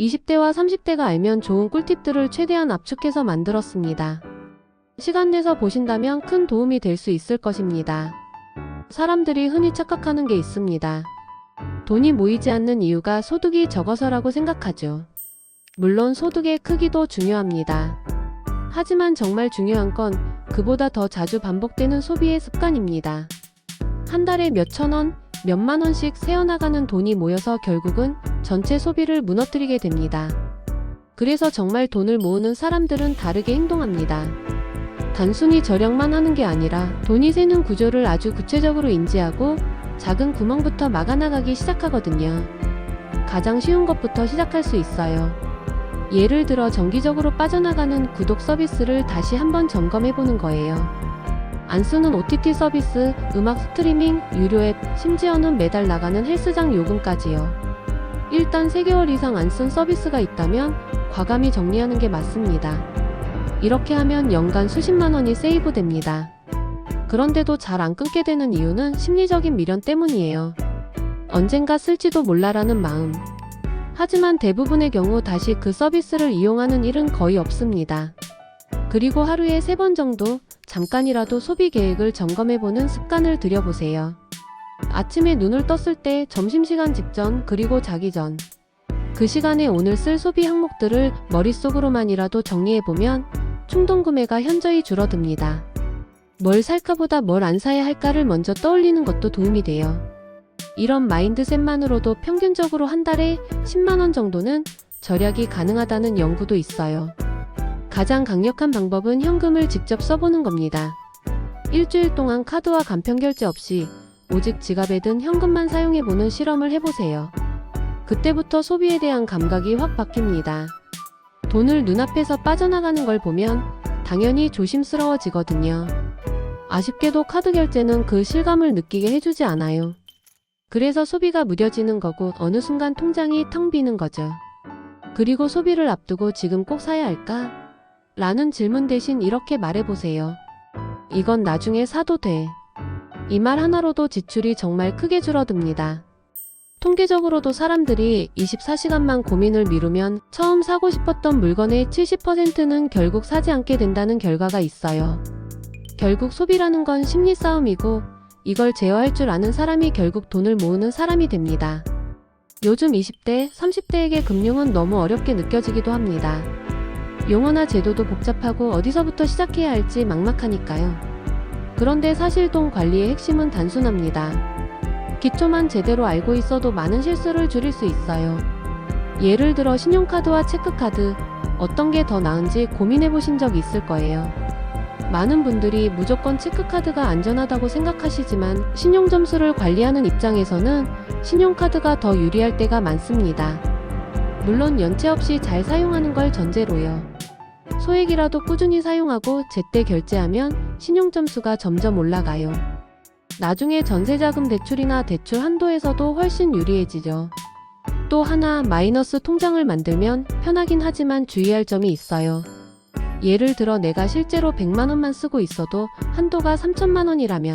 20대와 30대가 알면 좋은 꿀팁들을 최대한 압축해서 만들었습니다. 시간 내서 보신다면 큰 도움이 될 수 있을 것입니다. 사람들이 흔히 착각하는 게 있습니다. 돈이 모이지 않는 이유가 소득이 적어서라고 생각하죠. 물론 소득의 크기도 중요합니다. 하지만 정말 중요한 건 그보다 더 자주 반복되는 소비의 습관입니다. 한 달에 몇천 원, 몇만 원씩 새어나가는 돈이 모여서 결국은 전체 소비를 무너뜨리게 됩니다. 그래서 정말 돈을 모으는 사람들은 다르게 행동합니다. 단순히 절약만 하는 게 아니라 돈이 새는 구조를 아주 구체적으로 인지하고 작은 구멍부터 막아나가기 시작하거든요. 가장 쉬운 것부터 시작할 수 있어요. 예를 들어 정기적으로 빠져나가는 구독 서비스를 다시 한번 점검해 보는 거예요. 안 쓰는 OTT 서비스, 음악 스트리밍, 유료 앱, 심지어는 매달 나가는 헬스장 요금까지요. 일단 3개월 이상 안 쓴 서비스가 있다면 과감히 정리하는 게 맞습니다. 이렇게 하면 연간 수십만 원이 세이브 됩니다. 그런데도 잘 안 끊게 되는 이유는 심리적인 미련 때문이에요. 언젠가 쓸지도 몰라라는 마음. 하지만 대부분의 경우 다시 그 서비스를 이용하는 일은 거의 없습니다. 그리고 하루에 3번 정도 잠깐이라도 소비 계획을 점검해보는 습관을 들여보세요. 아침에 눈을 떴을 때 점심시간 직전 그리고 자기 전. 그 시간에 오늘 쓸 소비 항목들을 머릿속으로만이라도 정리해보면 충동 구매가 현저히 줄어듭니다. 뭘 살까보다 뭘 안 사야 할까를 먼저 떠올리는 것도 도움이 돼요. 이런 마인드셋만으로도 평균적으로 한 달에 10만원 정도는 절약이 가능하다는 연구도 있어요. 가장 강력한 방법은 현금을 직접 써보는 겁니다. 일주일 동안 카드와 간편 결제 없이 오직 지갑에 든 현금만 사용해보는 실험을 해보세요. 그때부터 소비에 대한 감각이 확 바뀝니다. 돈을 눈앞에서 빠져나가는 걸 보면 당연히 조심스러워지거든요. 아쉽게도 카드 결제는 그 실감을 느끼게 해주지 않아요. 그래서 소비가 무뎌지는 거고 어느 순간 통장이 텅 비는 거죠. 그리고 소비를 앞두고 지금 꼭 사야 할까? 라는 질문 대신 이렇게 말해보세요. 이건 나중에 사도 돼. 이 말 하나로도 지출이 정말 크게 줄어듭니다. 통계적으로도 사람들이 24시간만 고민을 미루면 처음 사고 싶었던 물건의 70%는 결국 사지 않게 된다는 결과가 있어요. 결국 소비라는 건 심리 싸움이고 이걸 제어할 줄 아는 사람이 결국 돈을 모으는 사람이 됩니다. 요즘 20대, 30대에게 금융은 너무 어렵게 느껴지기도 합니다. 용어나 제도도 복잡하고 어디서부터 시작해야 할지 막막하니까요. 그런데 사실 돈 관리의 핵심은 단순합니다. 기초만 제대로 알고 있어도 많은 실수를 줄일 수 있어요. 예를 들어 신용카드와 체크카드, 어떤 게 더 나은지 고민해 보신 적 있을 거예요. 많은 분들이 무조건 체크카드가 안전하다고 생각하시지만 신용점수를 관리하는 입장에서는 신용카드가 더 유리할 때가 많습니다. 물론 연체 없이 잘 사용하는 걸 전제로요. 소액이라도 꾸준히 사용하고 제때 결제하면 신용점수가 점점 올라가요. 나중에 전세자금 대출이나 대출 한도에서도 훨씬 유리해지죠. 또 하나 마이너스 통장을 만들면 편하긴 하지만 주의할 점이 있어요. 예를 들어 내가 실제로 100만원만 쓰고 있어도 한도가 3천만원이라면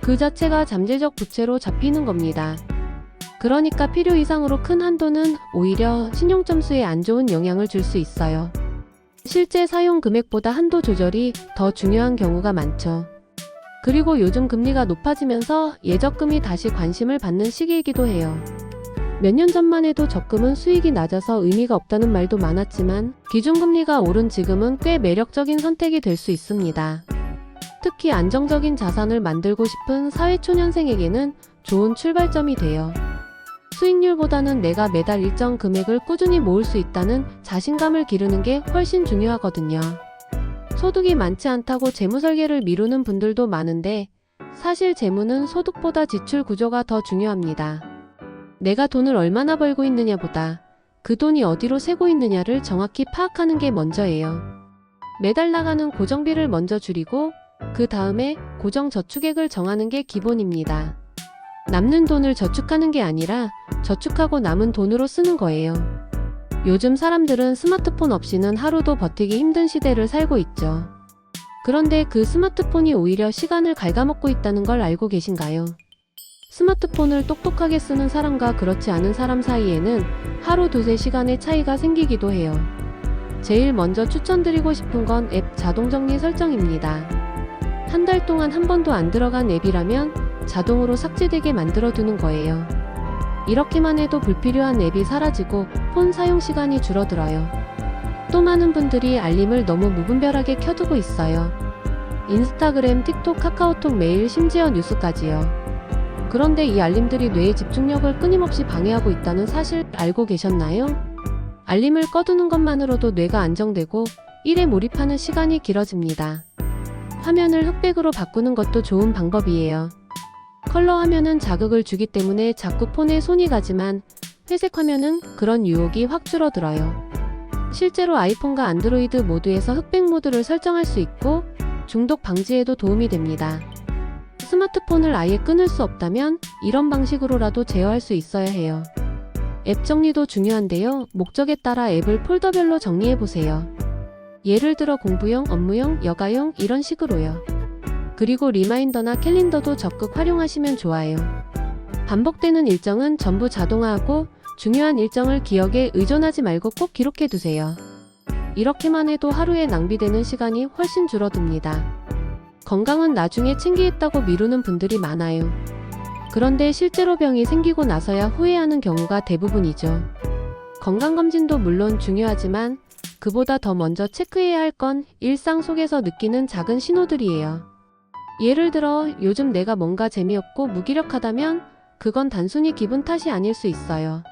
그 자체가 잠재적 부채로 잡히는 겁니다. 그러니까 필요 이상으로 큰 한도는 오히려 신용점수에 안 좋은 영향을 줄 수 있어요. 실제 사용 금액보다 한도 조절이 더 중요한 경우가 많죠. 그리고 요즘 금리가 높아지면서 예적금이 다시 관심을 받는 시기이기도 해요. 몇 년 전만 해도 적금은 수익이 낮아서 의미가 없다는 말도 많았지만 기준금리가 오른 지금은 꽤 매력적인 선택이 될 수 있습니다. 특히 안정적인 자산을 만들고 싶은 사회초년생에게는 좋은 출발점이 돼요. 수익률보다는 내가 매달 일정 금액을 꾸준히 모을 수 있다는 자신감을 기르는 게 훨씬 중요하거든요. 소득이 많지 않다고 재무 설계를 미루는 분들도 많은데 사실 재무는 소득보다 지출 구조가 더 중요합니다. 내가 돈을 얼마나 벌고 있느냐보다 그 돈이 어디로 새고 있느냐를 정확히 파악하는 게 먼저예요. 매달 나가는 고정비를 먼저 줄이고 그 다음에 고정 저축액을 정하는 게 기본입니다. 남는 돈을 저축하는 게 아니라 저축하고 남은 돈으로 쓰는 거예요. 요즘 사람들은 스마트폰 없이는 하루도 버티기 힘든 시대를 살고 있죠. 그런데 그 스마트폰이 오히려 시간을 갉아먹고 있다는 걸 알고 계신가요? 스마트폰을 똑똑하게 쓰는 사람과 그렇지 않은 사람 사이에는 하루 두세 시간의 차이가 생기기도 해요. 제일 먼저 추천드리고 싶은 건 앱 자동 정리 설정입니다. 한 달 동안 한 번도 안 들어간 앱이라면 자동으로 삭제되게 만들어 두는 거예요. 이렇게만 해도 불필요한 앱이 사라지고 폰 사용 시간이 줄어들어요. 또 많은 분들이 알림을 너무 무분별하게 켜두고 있어요. 인스타그램, 틱톡, 카카오톡 메일, 심지어 뉴스까지요. 그런데 이 알림들이 뇌의 집중력을 끊임없이 방해하고 있다는 사실 알고 계셨나요? 알림을 꺼두는 것만으로도 뇌가 안정되고 일에 몰입하는 시간이 길어집니다. 화면을 흑백으로 바꾸는 것도 좋은 방법이에요. 컬러 화면은 자극을 주기 때문에 자꾸 폰에 손이 가지만 회색 화면은 그런 유혹이 확 줄어들어요. 실제로 아이폰과 안드로이드 모두에서 흑백 모드를 설정할 수 있고 중독 방지에도 도움이 됩니다. 스마트폰을 아예 끊을 수 없다면 이런 방식으로라도 제어할 수 있어야 해요. 앱 정리도 중요한데요. 목적에 따라 앱을 폴더별로 정리해 보세요. 예를 들어 공부용, 업무용, 여가용 이런 식으로요. 그리고 리마인더나 캘린더도 적극 활용하시면 좋아요. 반복되는 일정은 전부 자동화하고 중요한 일정을 기억에 의존하지 말고 꼭 기록해 두세요. 이렇게만 해도 하루에 낭비되는 시간이 훨씬 줄어듭니다. 건강은 나중에 챙기겠다고 미루는 분들이 많아요. 그런데 실제로 병이 생기고 나서야 후회하는 경우가 대부분이죠. 건강검진도 물론 중요하지만 그보다 더 먼저 체크해야 할 건 일상 속에서 느끼는 작은 신호들이에요. 예를 들어 요즘 내가 뭔가 재미없고 무기력하다면 그건 단순히 기분 탓이 아닐 수 있어요.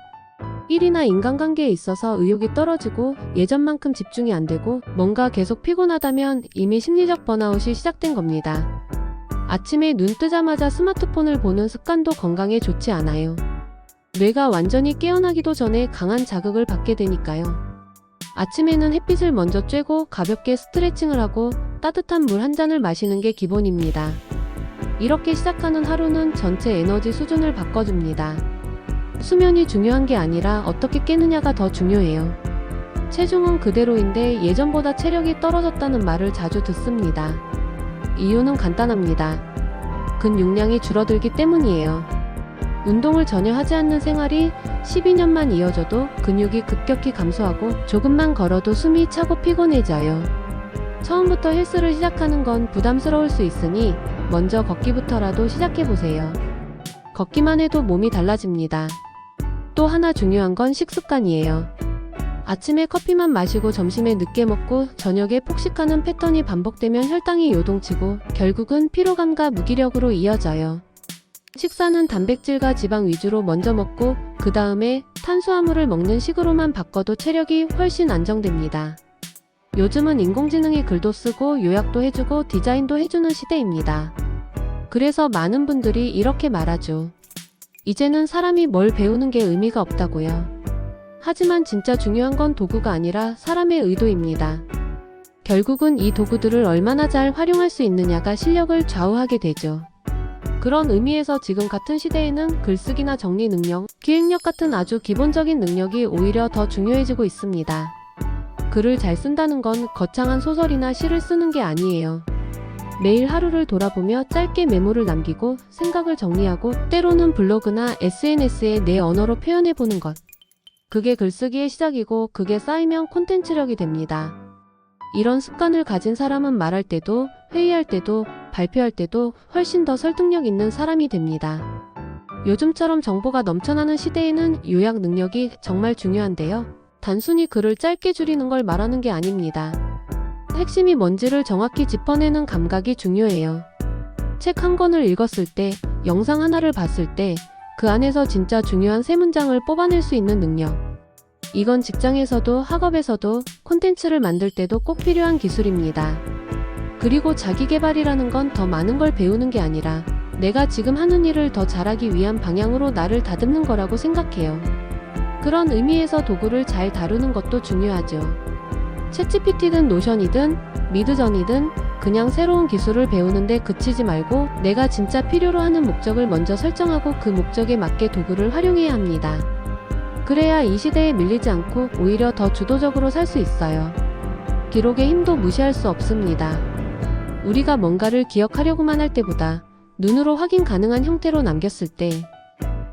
일이나 인간관계에 있어서 의욕이 떨어지고 예전만큼 집중이 안 되고 뭔가 계속 피곤하다면 이미 심리적 번아웃이 시작된 겁니다. 아침에 눈 뜨자마자 스마트폰을 보는 습관도 건강에 좋지 않아요. 뇌가 완전히 깨어나기도 전에 강한 자극을 받게 되니까요. 아침에는 햇빛을 먼저 쬐고 가볍게 스트레칭을 하고 따뜻한 물 한 잔을 마시는 게 기본입니다. 이렇게 시작하는 하루는 전체 에너지 수준을 바꿔줍니다. 수면이 중요한 게 아니라 어떻게 깨느냐가 더 중요해요. 체중은 그대로인데 예전보다 체력이 떨어졌다는 말을 자주 듣습니다. 이유는 간단합니다. 근육량이 줄어들기 때문이에요. 운동을 전혀 하지 않는 생활이 12년만 이어져도 근육이 급격히 감소하고 조금만 걸어도 숨이 차고 피곤해져요. 처음부터 헬스를 시작하는 건 부담스러울 수 있으니 먼저 걷기부터라도 시작해보세요. 걷기만 해도 몸이 달라집니다. 또 하나 중요한 건 식습관이에요. 아침에 커피만 마시고 점심에 늦게 먹고 저녁에 폭식하는 패턴이 반복되면 혈당이 요동치고 결국은 피로감과 무기력으로 이어져요. 식사는 단백질과 지방 위주로 먼저 먹고 그 다음에 탄수화물을 먹는 식으로만 바꿔도 체력이 훨씬 안정됩니다. 요즘은 인공지능이 글도 쓰고 요약도 해주고 디자인도 해주는 시대입니다. 그래서 많은 분들이 이렇게 말하죠. 이제는 사람이 뭘 배우는 게 의미가 없다고요. 하지만 진짜 중요한 건 도구가 아니라 사람의 의도입니다. 결국은 이 도구들을 얼마나 잘 활용할 수 있느냐가 실력을 좌우하게 되죠. 그런 의미에서 지금 같은 시대에는 글쓰기나 정리 능력, 기획력 같은 아주 기본적인 능력이 오히려 더 중요해지고 있습니다. 글을 잘 쓴다는 건 거창한 소설이나 시를 쓰는 게 아니에요. 매일 하루를 돌아보며 짧게 메모를 남기고 생각을 정리하고 때로는 블로그나 SNS에 내 언어로 표현해보는 것. 그게 글쓰기의 시작이고 그게 쌓이면 콘텐츠력이 됩니다. 이런 습관을 가진 사람은 말할 때도 회의할 때도 발표할 때도 훨씬 더 설득력 있는 사람이 됩니다. 요즘처럼 정보가 넘쳐나는 시대에는 요약 능력이 정말 중요한데요. 단순히 글을 짧게 줄이는 걸 말하는 게 아닙니다. 핵심이 뭔지를 정확히 짚어내는 감각이 중요해요. 책 한 권을 읽었을 때, 영상 하나를 봤을 때, 그 안에서 진짜 중요한 세 문장을 뽑아낼 수 있는 능력. 이건 직장에서도 학업에서도 콘텐츠를 만들 때도 꼭 필요한 기술입니다. 그리고 자기 개발이라는 건 더 많은 걸 배우는 게 아니라 내가 지금 하는 일을 더 잘하기 위한 방향으로 나를 다듬는 거라고 생각해요. 그런 의미에서 도구를 잘 다루는 것도 중요하죠. 챗GPT든 노션이든 미드전이든 그냥 새로운 기술을 배우는데 그치지 말고 내가 진짜 필요로 하는 목적을 먼저 설정하고 그 목적에 맞게 도구를 활용해야 합니다. 그래야 이 시대에 밀리지 않고 오히려 더 주도적으로 살 수 있어요. 기록의 힘도 무시할 수 없습니다. 우리가 뭔가를 기억하려고만 할 때보다 눈으로 확인 가능한 형태로 남겼을 때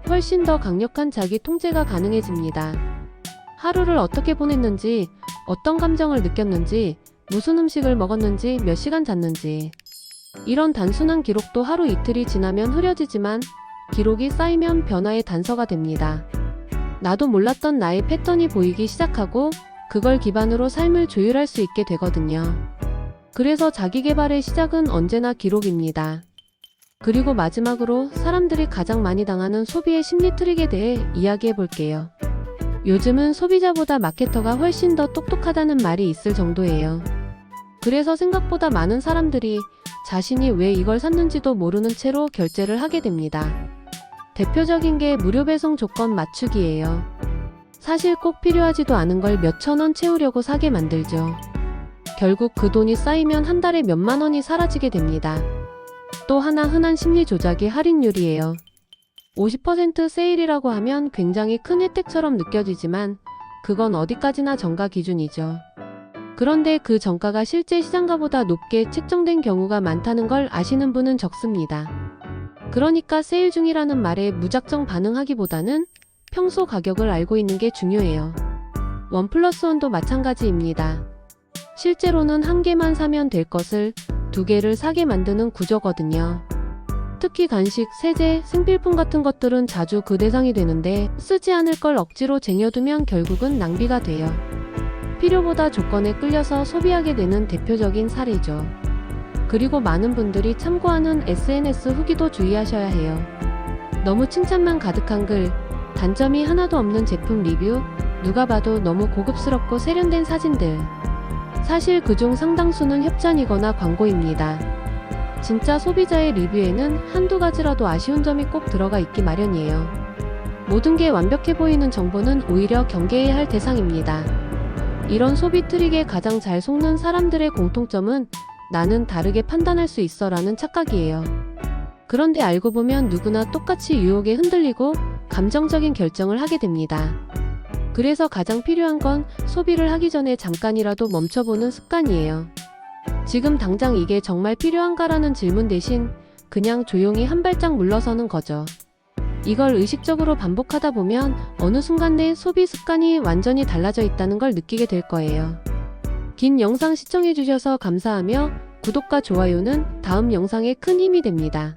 훨씬 더 강력한 자기 통제가 가능해집니다. 하루를 어떻게 보냈는지, 어떤 감정을 느꼈는지, 무슨 음식을 먹었는지, 몇 시간 잤는지. 이런 단순한 기록도 하루 이틀이 지나면 흐려지지만 기록이 쌓이면 변화의 단서가 됩니다. 나도 몰랐던 나의 패턴이 보이기 시작하고 그걸 기반으로 삶을 조율할 수 있게 되거든요. 그래서 자기 개발의 시작은 언제나 기록입니다. 그리고 마지막으로 사람들이 가장 많이 당하는 소비의 심리 트릭에 대해 이야기해 볼게요. 요즘은 소비자보다 마케터가 훨씬 더 똑똑하다는 말이 있을 정도예요. 그래서 생각보다 많은 사람들이 자신이 왜 이걸 샀는지도 모르는 채로 결제를 하게 됩니다. 대표적인 게 무료 배송 조건 맞추기예요. 사실 꼭 필요하지도 않은 걸 몇천 원 채우려고 사게 만들죠. 결국 그 돈이 쌓이면 한 달에 몇만 원이 사라지게 됩니다. 또 하나 흔한 심리 조작이 할인율이에요. 50% 세일이라고 하면 굉장히 큰 혜택처럼 느껴지지만 그건 어디까지나 정가 기준이죠. 그런데 그 정가가 실제 시장가보다 높게 책정된 경우가 많다는 걸 아시는 분은 적습니다. 그러니까 세일 중이라는 말에 무작정 반응하기보다는 평소 가격을 알고 있는 게 중요해요. 원 플러스 원도 마찬가지입니다. 실제로는 한 개만 사면 될 것을 두 개를 사게 만드는 구조거든요. 특히 간식, 세제, 생필품 같은 것들은 자주 그 대상이 되는데 쓰지 않을 걸 억지로 쟁여두면 결국은 낭비가 돼요. 필요보다 조건에 끌려서 소비하게 되는 대표적인 사례죠. 그리고 많은 분들이 참고하는 SNS 후기도 주의하셔야 해요. 너무 칭찬만 가득한 글, 단점이 하나도 없는 제품 리뷰, 누가 봐도 너무 고급스럽고 세련된 사진들. 사실 그중 상당수는 협찬이거나 광고입니다. 진짜 소비자의 리뷰에는 한두 가지라도 아쉬운 점이 꼭 들어가 있기 마련이에요. 모든 게 완벽해 보이는 정보는 오히려 경계해야 할 대상입니다. 이런 소비 트릭에 가장 잘 속는 사람들의 공통점은 나는 다르게 판단할 수 있어 라는 착각이에요. 그런데 알고 보면 누구나 똑같이 유혹에 흔들리고 감정적인 결정을 하게 됩니다. 그래서 가장 필요한 건 소비를 하기 전에 잠깐이라도 멈춰보는 습관이에요. 지금 당장 이게 정말 필요한가라는 질문 대신 그냥 조용히 한 발짝 물러서는 거죠. 이걸 의식적으로 반복하다 보면 어느 순간 내 소비 습관이 완전히 달라져 있다는 걸 느끼게 될 거예요. 긴 영상 시청해주셔서 감사하며 구독과 좋아요는 다음 영상에 큰 힘이 됩니다.